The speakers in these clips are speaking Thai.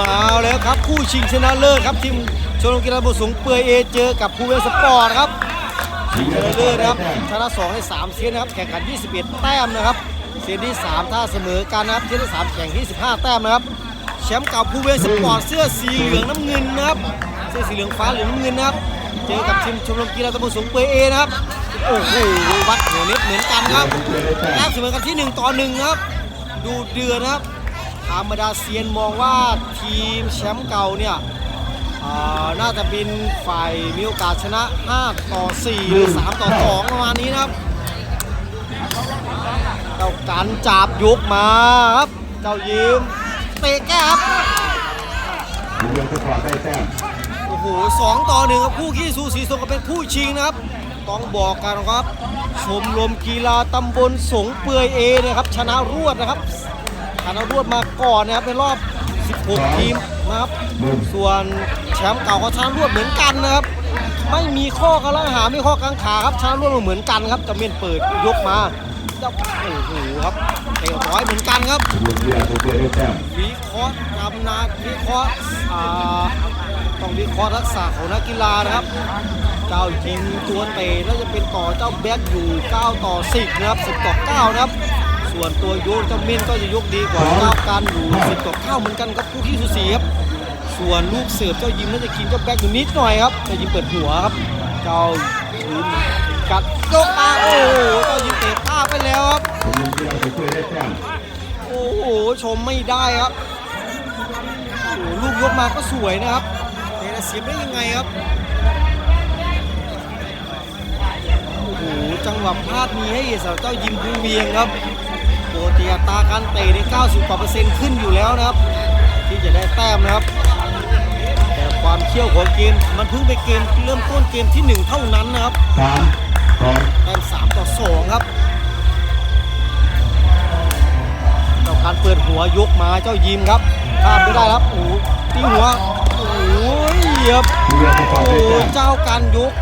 มาแล้วครับคู่ชิงชนะเลิศครับทีมชมรมกีฬาบุสูงเปื่อยเอเจอกับภูเวสปอร์ตครับชิงชนะเลิศนะครับชนะ2ใน3เซตนะครับแข่งขัน 21 แต้มนะครับเซตที่ 3 ถ้าเสมอกันนะครับเซตที่3แข่งที่15แต้มนะครับแชมป์เก่าภูเวสปอร์ตเสื้อสีเหลืองน้ำเงินนะครับเสื้อสีเหลืองฟ้าเหลืองน้ำเงินนะครับเจอกับทีมชมรมกีฬาตะบุสูงเปื่อยเอนะครับโอ้โหวัดหัวเน็ตเหมือนกันครับแต้มเสมอกันที่ 1 ต่อ1ครับดูเดือดนะครับ ธรรมดาเซียนมองว่าทีมแชมป์เก่าเนี่ยน่าจะเป็นฝ่ายมีโอกาสชนะ 5 ต่อ 4 หรือ 3 ต่อ 2 ประมาณนี้นะครับ เจ้ากันจับยกมาครับ เจ้ายิมเตะแก้ครับโอ้โหสองต่อหนึ่งครับคู่ขี้สูสีสมกับเป็นคู่ชิงนะครับ ต้องบอกกันครับ ชมรมกีฬาตำบลสงเปื่อยเอนะครับ ชนะรวดนะครับ ชนะรวดมาก่อนนะครับในรอบ 16 ทีมนะครับหนึ่งส่วนแชมป์เก่าก็ชนะรวดเหมือนกันนะครับ ไม่มีข้อกระหาไม่ข้อกังขาครับชนะรวดมาเหมือนกันครับจะเมียนเปิดยกมาเจ้าโอ้โหครับเตะร้อยเหมือนกันครับชมรมกีฬาบุเปื่อยได้แต้มวิเคราะห์กำนาวิเคราะห์อ่าต้องวิเคราะห์ทักษะของนักกีฬานะครับ เจ้ายิงตัวเตะน่าจะเป็นต่อเจ้าแบ็กอยู่ 9 ต่อ 10 นะครับ 10 ต่อ 9 นะครับ ส่วนตัวโยนเจ้าเม่นก็จะยกดีกว่าเจ้ากันอยู่10ต่อ9เหมือนกันครับคู่ที่สูสีครับส่วนลูกเสิร์ฟเจ้ายิมน่าจะกินเจ้าแบ็กอยู่นิดหน่อยครับเจ้ายิมเปิดหัวครับเจ้ายิมกัดยกมาโอ้โหเจ้ายิมเตะท่าไปแล้วครับชมรมกีฬาบุเปื่อยได้แต้มโอ้โหชมไม่ได้ครับโอ้โหลูกยกมาก็สวยนะครับแต่เสียบได้ยังไงครับโอ้โหจังหวะพลาดมีให้สาวเจ้ายิมภูเวียงครับ ปกติอัตราการเตะใน90กว่าเปอร์เซ็นต์ขึ้นอยู่แล้วนะครับ ที่จะได้แต้มนะครับ แต่ความเขี้ยวของเกมมันเพิ่งไปเกมเริ่มต้นเกมที่หนึ่งเท่านั้นนะครับสามสองแต้มสามต่อสองครับเจ้าการเปิดหัวยกมาเจ้ายิมครับข้ามไม่ได้ครับโอ้โหตีหัวโอ้โหครับภูเวลสปอร์ตโอ้ได้โหแต้มเจ้าการยก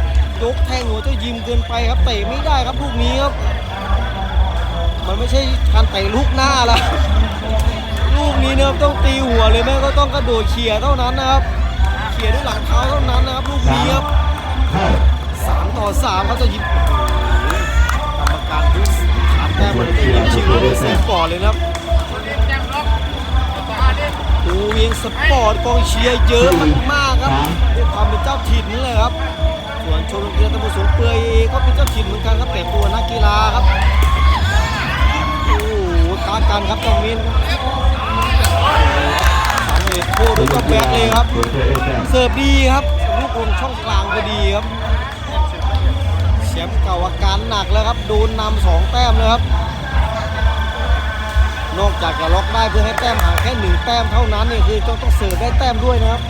ยกแทงหัวเจ้ายิมเกินไปครับเตะไม่ได้ครับลูกนี้ครับ มันไม่ใช่การเตะลูกหน้าละลูกนี้เนี่ยต้องตีหัวเลยแม่ก็ต้องกระโดดเขี่ยเท่านั้นนะครับเขี่ยด้วยหลังเท้าเท่านั้นนะครับลูกสานี้มครับเข้าสามต่อสามเขาจะยิบกรรมการทุกสามแต้มมันจะยิงชิงเลยเซฟก่อนเลยนะครับปูเวียงสปอร์ตกองเชียร์เยอะมากๆครับด้วยความเป็นเจ้าถิ่นนี่แหละครับส่วนชมรมกีฬาตะบุสูงเปื่อยก็เป็นเจ้าถิ่นเหมือนกันครับแต่ตัวนักกีฬาครับโอ้โหท้ากันครับตองมินสามเอ็ดโคด้วยก็แบกเลยครับเปื่อยได้แต้มเสิร์ฟดีครับลูกลงช่องกลางพอดีครับแชมป์เก่าอาการหนักแล้วครับโดนนำสองแต้มเลยครับ นอกจากจะล็อกได้เพื่อให้แต้มห่างแค่หนึ่งแต้มเท่านั้นนี่คือต้องต้องเสิร์ฟได้แต้มด้วยนะครับ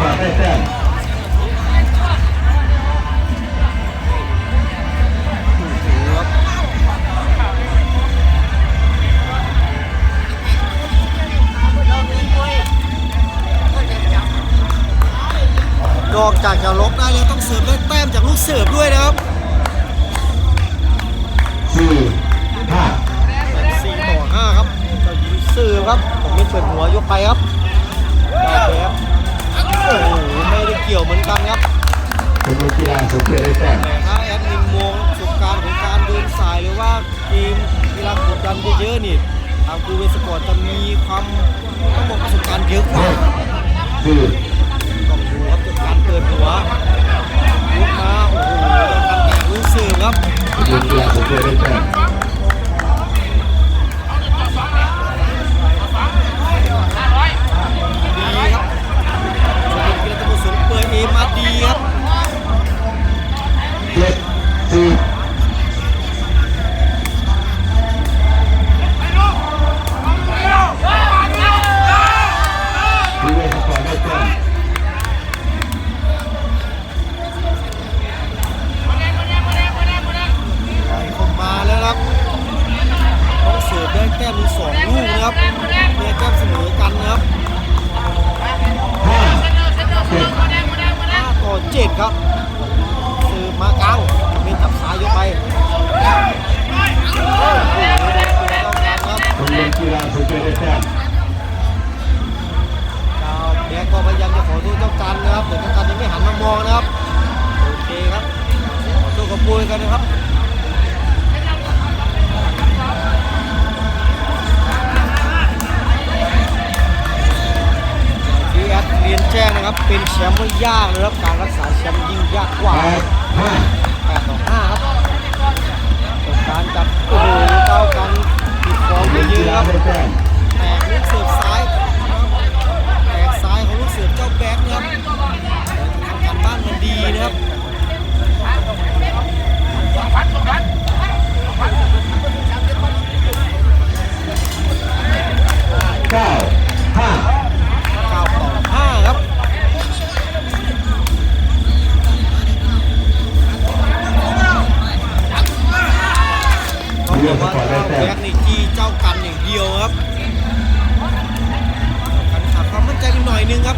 ภูเวลสปอร์ตได้แต้มนอกจากจะล็อกได้แล้วต้องเสิร์ฟได้แต้มจากลูกเสิร์ฟด้วยนะครับสี่ห้าสี่ต่อห้าครับเจ้าหญิงเสิร์ฟครับผมไม่เปิดหัวยกไปครับ กี่ยวเหมือนกันครับชมรมกีฬาบุเปื่อยได้แต้มแต่ถ้าแอดมินมองประสบการณ์ของการเดินสายหรือว่าเกมกีฬากดดันเยอะๆนี่ทางครูเวสปอร์ตจะมีความต้องบอกประสบการณ์เยอะกว่าสี่ต้อับแตกลูกเสือซ้ายแตกซ้ายของลูกเสือเจ้าแบ็คนะครับทำการบ้านมันดีนะครับเก้าห้ก้าต่อห้ครับเรื่แบ็คนี่จี้เจ้ากันเนี่ย เดียวครับขันขาความมั่นใจกันหน่อยนึงครับ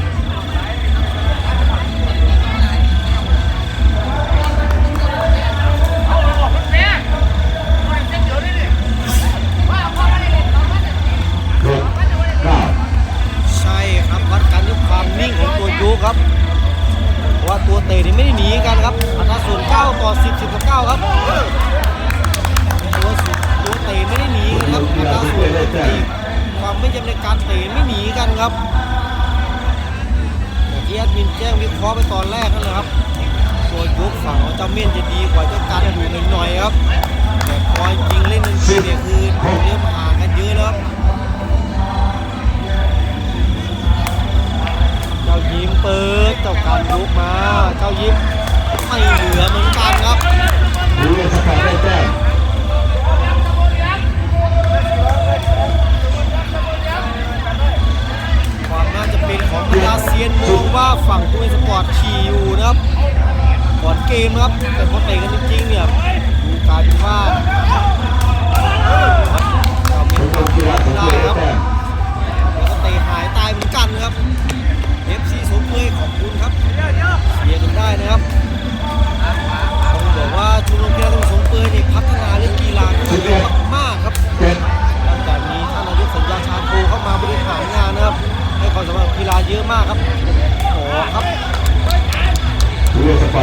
เ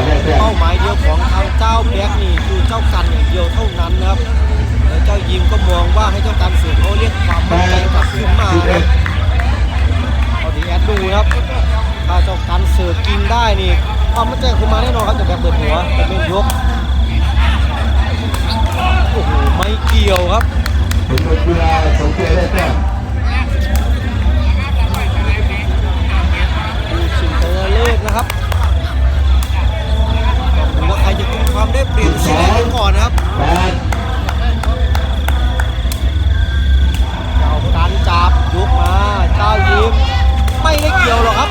ป้าหมายเดียวของทางเจ้าแบ็กนี่คือเจ้ากันอย่างเดียวเท่านั้นนะครับแล้วเจ้ายิมก็มองว่าให้เจ้ากันเสือเขาเรียกความมั่นใจกลับขึ้นมาครับเอาดีแอดดูครับถ้าเจ้ากันเสือกินได้นี่ความมั่นใจขึ้นมาแน่นอนครับแต่แบบเปิดหัวแต่ไม่ยกโอ้โหไม่เกี่ยวครับดูชิงเตอร์เลิศนะครับ ความได้เปรียบสีเรียสก่อนครับเจ้าการจับยุบมา เจ้ายิ้มไม่ได้เกี่ยวหรอกครับ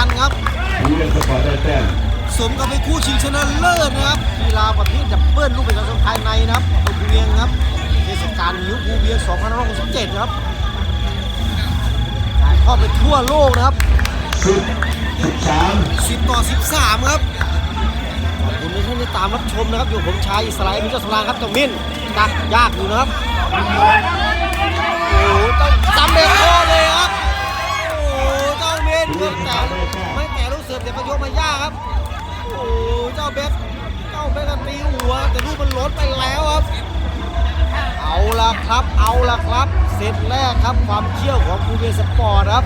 ันครับสมกับเป็นคู่ชิงชนะเลิศนะครับกีฬาประเภทดับเบิ้ลลูกเป็นการสภายในนะครับภูเวียงครับเทศกาลนิ้วภูเวียง2567ครับถ่ายทอดไปทั่วโลกนะครับ10 13ต่อ 13 ครับขอบคุณท่านที่ตามรับชมนะครับอยู่ผมชายอิสราเอลมิจฉาสลางครับจังมินตักยากอยู่นะครับโอ้โหต้องจำเด็กคน เมื่อแต่ไม่แต่รู้สึกเดี๋ยวมายกมาย่าครับ โอ้เจ้าเบสเจ้าเบสตีหัวแต่ลูกมันล้นไปแล้วครับ เอาละครับ เอาละครับเสร็จแรกครับความเชี่ยวของคูเบสปอร์ตครับ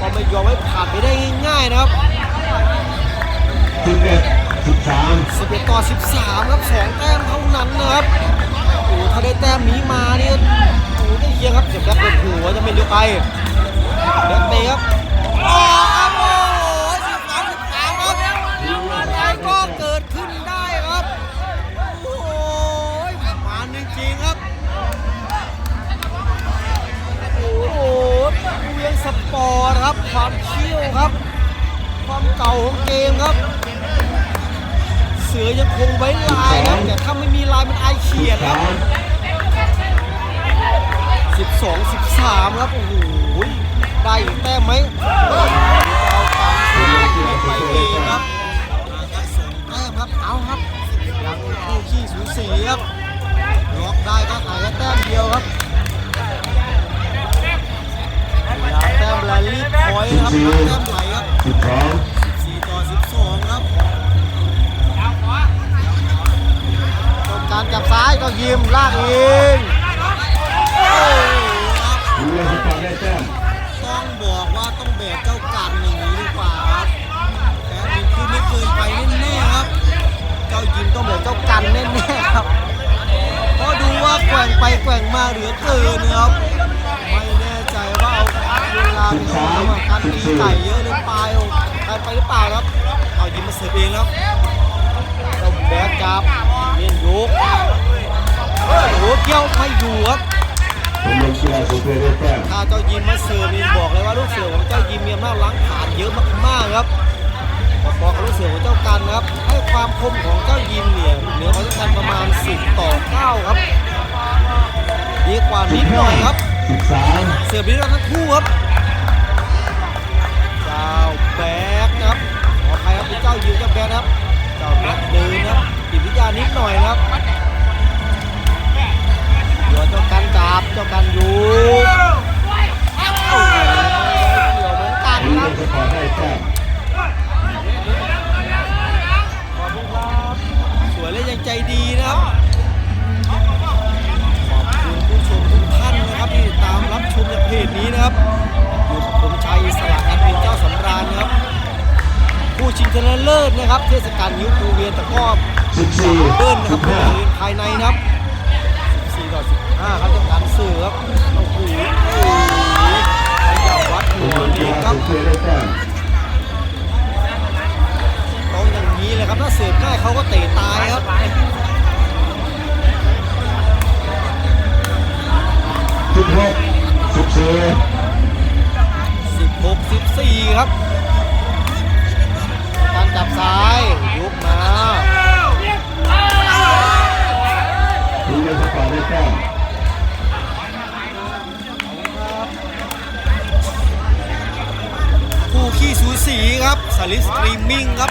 ก็ไม่ยอมให้ผ่านไปได้ง่ายๆนะครับสิบเอ็ดสิามสิบเอ็ดต่อสิบสามครับสองแต้มเท่านั้นนะครับโอ้ถ้าได้แต้มนี้มาเนี่ยโอ้ได้เยี่ยครับเจ็บแล้วปวดหัวจะเป็นเดียวไปเด็กเตะครับ ออกครับโอ้โห13 13ครับอะไรก็เกิดขึ้นได้ครับ โอ้โหมันจริงๆครับ โอ้โหเวียงสปอร์ตครับ ความเชี่ยวครับ ความเก่าของเกมครับ เสือยังคงไว้ลายครับแต่ถ้าไม่มีลายมันอายเขียดครับ 12 13 ครับ โอ้โห ได้อีกแต้มไหมเอาความสวยไปเองครับสองแต้มครับเอาครับยังคู่ขี้สูสีครับล็อกได้ก็ขายแค่แต้มเดียวครับแต้มแลลี่พอยครับแต้มไหลครับสิบสอง14ต่อ12ครับต้องการจับซ้ายก็ยิมลากเองโเจ้ากันอย่างนี้ดีกว่าครับแต่นี่คือไม่เกินไปแน่ๆครับ เจ้ายิมต้องแบกเจ้ากันแน่ๆครับเพราะดูว่าแกว่งไปแกว่งมาเหลือเกินครับไม่แน่ใจว่าเอาเวลาไปทำกับการตีไก่เยอะหรือเปล่าการไปหรือเปล่าครับเอายิมมาเสิร์ฟเองแล้วเจ้าแบกจับเลียนยกโอ้โหเกี่ยวไม่อยู่ครับ ผมลงกีฬาสุเปอร์ได้แต้มถ้าเจ้ายิมมาเสิร์ฟนี่บอกเลยว่าลูกเสือของเจ้ายิมมีอำนาจล้างผ่านเยอะมากๆครับพอๆกับลูกเสือของเจ้ากันนะครับ ให้ความคมของเจ้ายิมเนี่ยเหนือของเจ้ากันประมาณ 10 ต่อ 9 ครับดีกว่านิดหน่อยครับสิบสามเสิร์ฟดีกว่าทั้งคู่ครับเจ้าแบกนะครับขอใครครับเป็นเจ้ายิมเจ้าแบกนะครับ เจ้าแบกเดินนะครับจิตวิทยานิดหน่อยนะครับ เดี๋ยวเจ้ากันจับเจ้ากันอยู่โอ้โหเกี่ยวเหมือนกันดูคเรื่รัอบงสปอร์ตได้แต้มขอบคุณครับสวยและยังใจดีนะครับขอบคุณผู้ชมทุกท่านนะครับที่ติดตามรับชมจากเพจนี้นะครับอยู่กับผมชัยอิสระแอดมินเจ้าสำราญนะครับผู้ชิงชนะเลิศนะครับ เทศกาลนิ้วภูเวียนตะกร้อสิบสี่เบิ้ลนะคสิรับบห้าบริเวณภายในนะครับ14ต่ อ15ครับจากการสื่อครับโอ้โหโอ้โหขยับวัดผหัมวลงกีนี่ฬาครัสุบเปอร์ได้แต้มต้องอย่างนี้เลยครับถ้าเสิร์ฟง่ายเขาก็เตะตายครับสิบหกสิบสี่16 14ครับการ ครับสลิปสตรีมมิ่งครับ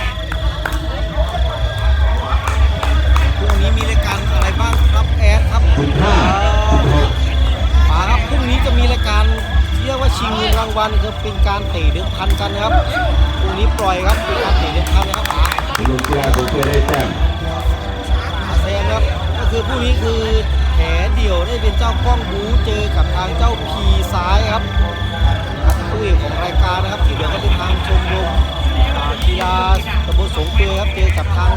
พรุ่งนี้มีรายการอะไรบ้างครับแอดครับสิบห้าสิบหกป๋าครับพรุ่งนี้จะมีรายการที่เรียกว่าชิงเงินรางวัลคือเป็นการเตะเดือพันกันนะครับพรุ่งนี้ปล่อยครับเป็นการเตะเดือพันนะครับป๋าผมลงกีฬาสุเปอร์ได้แต้มป๋าแซมครับก็คือพรุ่งนี้คือแผลเดี่ยวได้เป็นเจ้ากล้องบูเจอกับทางเจ้าพีซ้ายครับ คู่เอกของรายการนะครับ ที่เหลือก็เป็นทางชมรมอ่ากีฬาตำบลสงเปยครับเจอกับทาง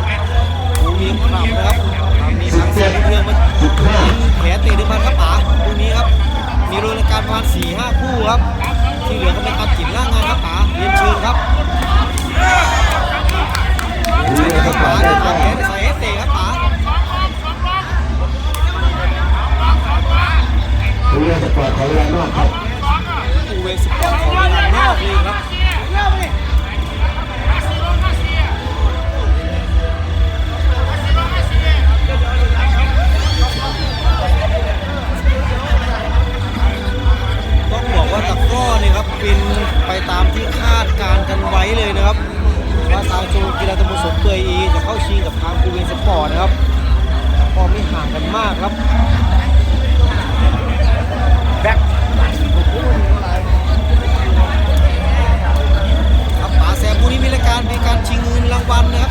หูเวียงคลับนะครับอ่ามีทางเสียงเรื่องมาสิบห้าแผลเตะเดือพันครับป๋าพรุ่งนี้ครับ มีรายการประมาณ4 5คู่ครับ ที่เหลือก็เป็นการจินล่างงานครับป๋าเรียนเชิญครับดูเชิญเรื่องคสรับปอป๋าร์ตได้เดี๋ยวแต้ทำแผมนใส่เอสเตะครับป๋าดูเรื่องสปอร์ตขอเวลานอกครับอูเวสปอร์ต ของเวลานอกเลยครับต้องบอกว่าตะกร้อเนี่ครับเป็นไปตามที่คาดการกันไว้เลยนะครับว่าทางโจกีฬาตำบลสมเปื่อยเอจะเข้าชิงกับทางคูเวนสปอร์ตนะครับแตะกร้อไม่ห่างกันมากครับ รุ่งนี้มีรายการมีการชิงเงินรางวัลนะครับ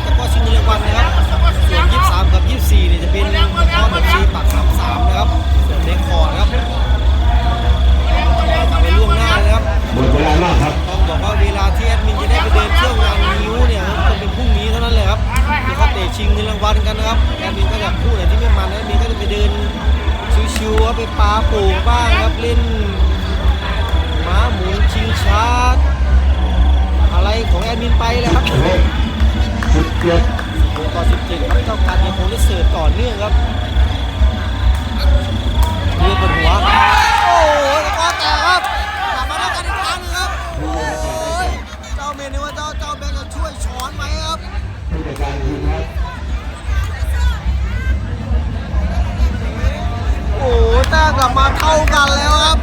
กลับมาเท่ากันแล้วครับ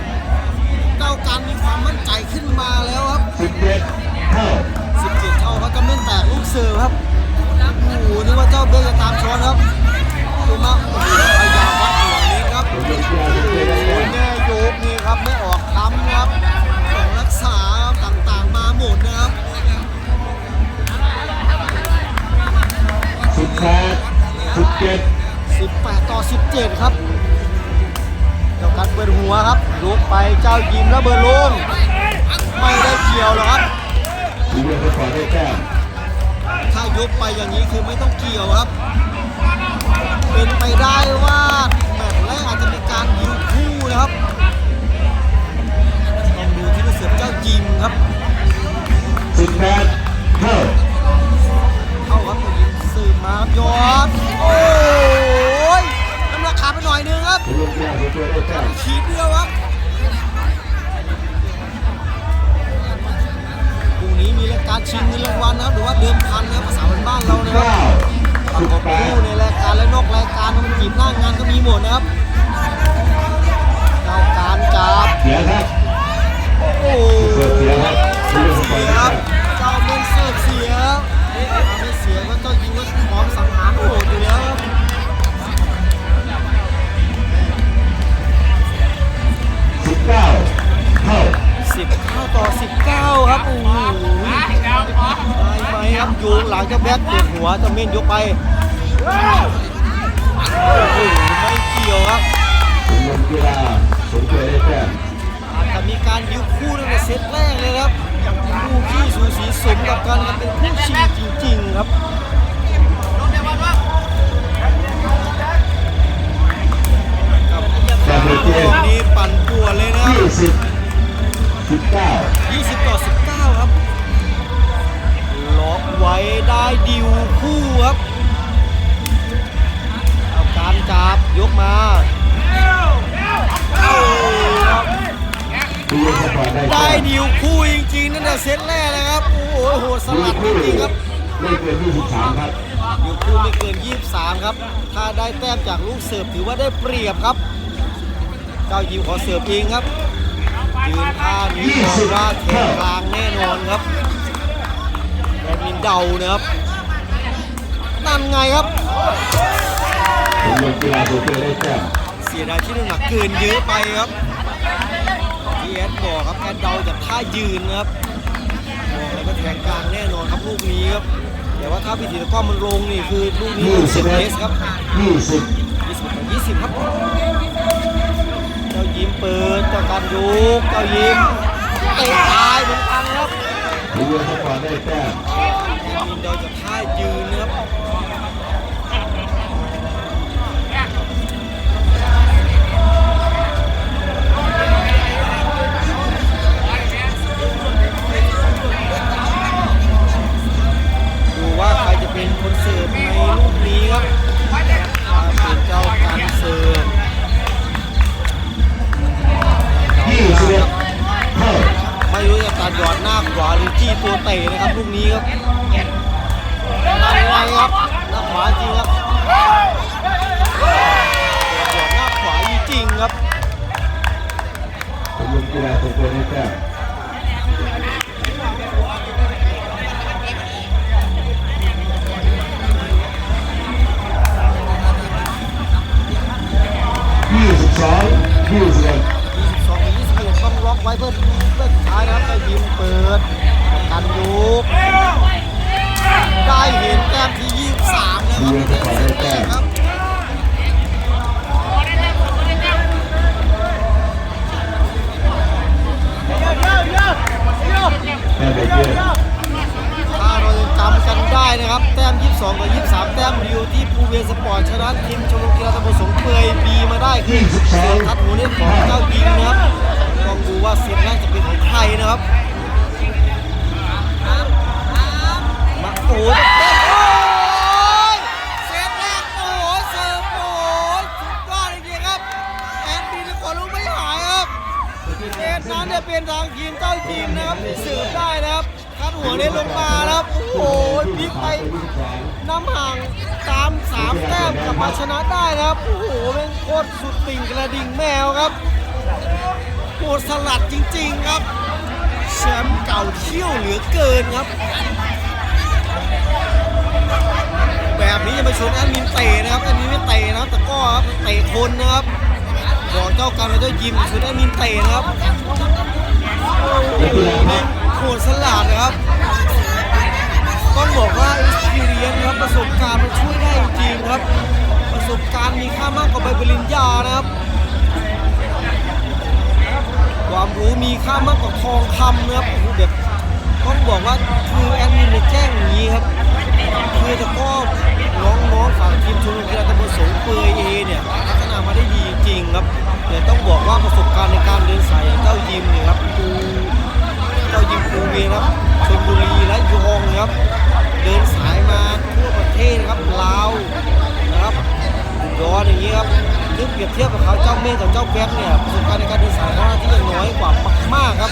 เจ้าการมีความมั่นใจขึ้นมาแล้วครับสิบเจ็ดเท่า17เท่าครับกำเล่นแตกลูกเสิร์ฟครับโอ้โหนึกว่าเจ้าเบงจะตามช้อนครับดูมาโอ้โหพยายามวัดหัวนี้ครับผมยกกีฬาสุดเจ็ดได้โอ้แต้ยมแม่โยกนี่ครับไม่ออกคำครับของรักษาต่างๆมาหมดนะครับสิบแปดสิบเจ็ด18ต่อ17ครับเจ้า การเปิดหัวครับลุกไปเจ้ายิมแล้วเบอร์ลงไม่ได้เกี่ยวหรอกครับทีมเรือสปอร์ตได้แต้มถ้ายกไปอย่างนี้คือไม่ต้องเกี่ยวครับ เป็นไปได้ว่าแมตช์แรกอาจจะมีการยิวคู่นะครับต้องดูที่ลูกเสือเจ้าจิมครับสิบแปดเท่าเข้าครับตัวยิงสืบมาครับยอดโอ้ยน้ำ หน่อยนึงครับผมยกกีฬาสุดเจ็ดได้แต้มขีดเดียวครับพรุ่งนี้มีรายการชิงเงินรางวัลนะครับหรือว่าเดิมพันนะครับภาษาบ้านเรานะครับเก้าประกอบคู่ในรายการและนอกรายการมันจีบหน้างานก็มีหมดนะครับเจ้าการจับ นยกไปโอ้โหไม่เกี่ยวครับผมยกกีฬาสุดเจ็ดได้แต้มอาจจะมีการยิวคู่ตั้งแต่เซตแรกเลยครับคู่ขี้สูสีสมกับการเป็นคู่ชิงจริงๆครับกับแต้มเบอร์เจ็ดนี้ปั่นป่วนเลยนะครับยี่สิบสิบเก้า20ต่อ19 ครับล็ อกไว้ได้ดิวคู่ครับ เอาการจับยกมาโอ้ครับทีมเรือสปอร์ตได้ได้แต้มดิวคู่จริงๆนั่นแหละเซตแรกเลยครับ โอ้โหโหดสลัดจริงๆครับไม่เกินยี่สิบสามครับดิวคู่ไม่เกิน 23 ครับ ถ้าได้แต้มจากลูกเสิร์ฟถือว่าได้เปรียบครับ เจ้ายิวขอเสิร์ฟเองครับยืนท่านี้บอกว่าแขนกลางแน่นอนครับแบด มินเดานะครับนั่นไงครับผมยกกีฬาสุดเจ็ดได้แต้มเสียดายที่น้ำหนักเกินเยอะไปครับที่แอดบอกครับการเดาจากท่ายืนนะครับบอกเลยว่าแทงกลางแน่นอนครับลูกนี้ครับแต่ว่าถ้าพิธีตะกร้อมันลงนี่คือลูกนี้ยี่มันสิเซ็บตเอ็เลดสครับยี่สิบ20ต่อ20ครับเจ้ายิ้มเปิดเจ้าการยุกเจ้ายิ้มเตะตายเหมือนกันครับ ทีมเรือสปอร์ตได้แต้มมินเดาจากท่ายืนนะครับดูว่าใครจะเป็นคนเสิร์ฟในลูกนี้ครับเป็นเจ้าการเสิร์ฟ การหยอดหน้าขวาหรือจี้ตัวเตะนะครับลูกนี้ครับนั่นไงครับหน้าขวาจริงครับหยอดหน้าขวาจริงครับผมกกีฬาสุดเจ็ดได้แต้ยี่สิบสองยี่สิบ ไว้เพื่อเพื่อสุดท้ายนะครับได้ยิมเปิดกันยุบ หัวนี่ลงมาครับโอ้ยพลิกไปน้ำห่างตามสามแต้มกลับมาชนะได้นะครับ โอ้โหเป็นโคตรสุดติ่งกระดิ่งแมวครับโหดสลัดจริง ๆครับ แชมป์เก่าเที่ยวเหลือเกินครับ แบบนี้จะมาชนแอดมินเตะนะครับแอดมินไม่เตะนะครับแต่ก็ครับเตะคนนะครับบอกเจ้ากันแล้วเจ้ายิมชนแอดมินเตะนะครับโอ้โห โหดสลัดนะครับ ต้องบอกว่า experience ครับประสบการณ์มันช่วยได้จริงครับ ประสบการณ์มีค่ามากกว่าใบปริญญานะครับ ความรู้มีค่ามากกว่าทองคำนะครับโอ้โหแบบต้องบอกว่าคือแอดมินเนี่ยแจ้งอย่างนี้ครับคือแต่ก็น้องๆฝั่งทีมชมรมกีฬาตำบลสงเปยเอเนี่ยพัฒนามาได้ดีจริงครับแต่ต้องบอกว่าประสบการณ์ในการเดินสายอย่างเจ้ายิมเนี่ยครับครู เจ้ายิมภูเวีครับชลบุรีและยองครับ เดินสายมาทั่วประเทศครับลาวนะครับย้อนอย่างนี้ครับนึกเปรียบเทียบกับเขาเจ้าเมฆกับเจ้าแบ็คเนี่ยประสบการณ์ในการเดินสายเขาที่ยังน้อยกว่ามากๆครับ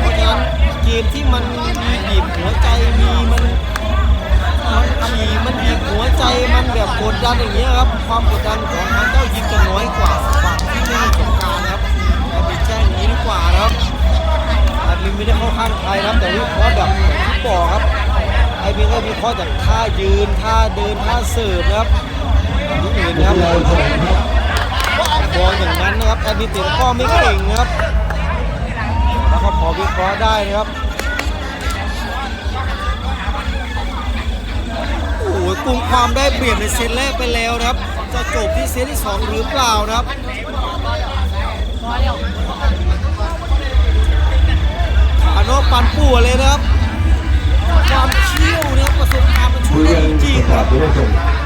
เพราะฉะนั้นเกมที่มันมีบีบหัวใจมีมันมันขี่มันบีบหัวใจมันแบบกดดันอย่างเงี้ยครับความกดดันของทางเจ้ายิมจะน้อยกว่า ท่าเดินท่าเสิร์ฟครับนี่เห็นครับเราแสดงครับบอลอย่างนั้นนะครับแอดมิเตะก็ไม่เก่งนะครับแล้วก็พอวิเคราะห์ได้นะครับโอ้โหกลุ่มความได้เปรียบในเซตแรกไปแล้วนะครับ จะจบที่เซตที่สองหรือเปล่านะครับขานอปันป่วเลยนะครับความเชี่ยวนะครับ จริงปๆ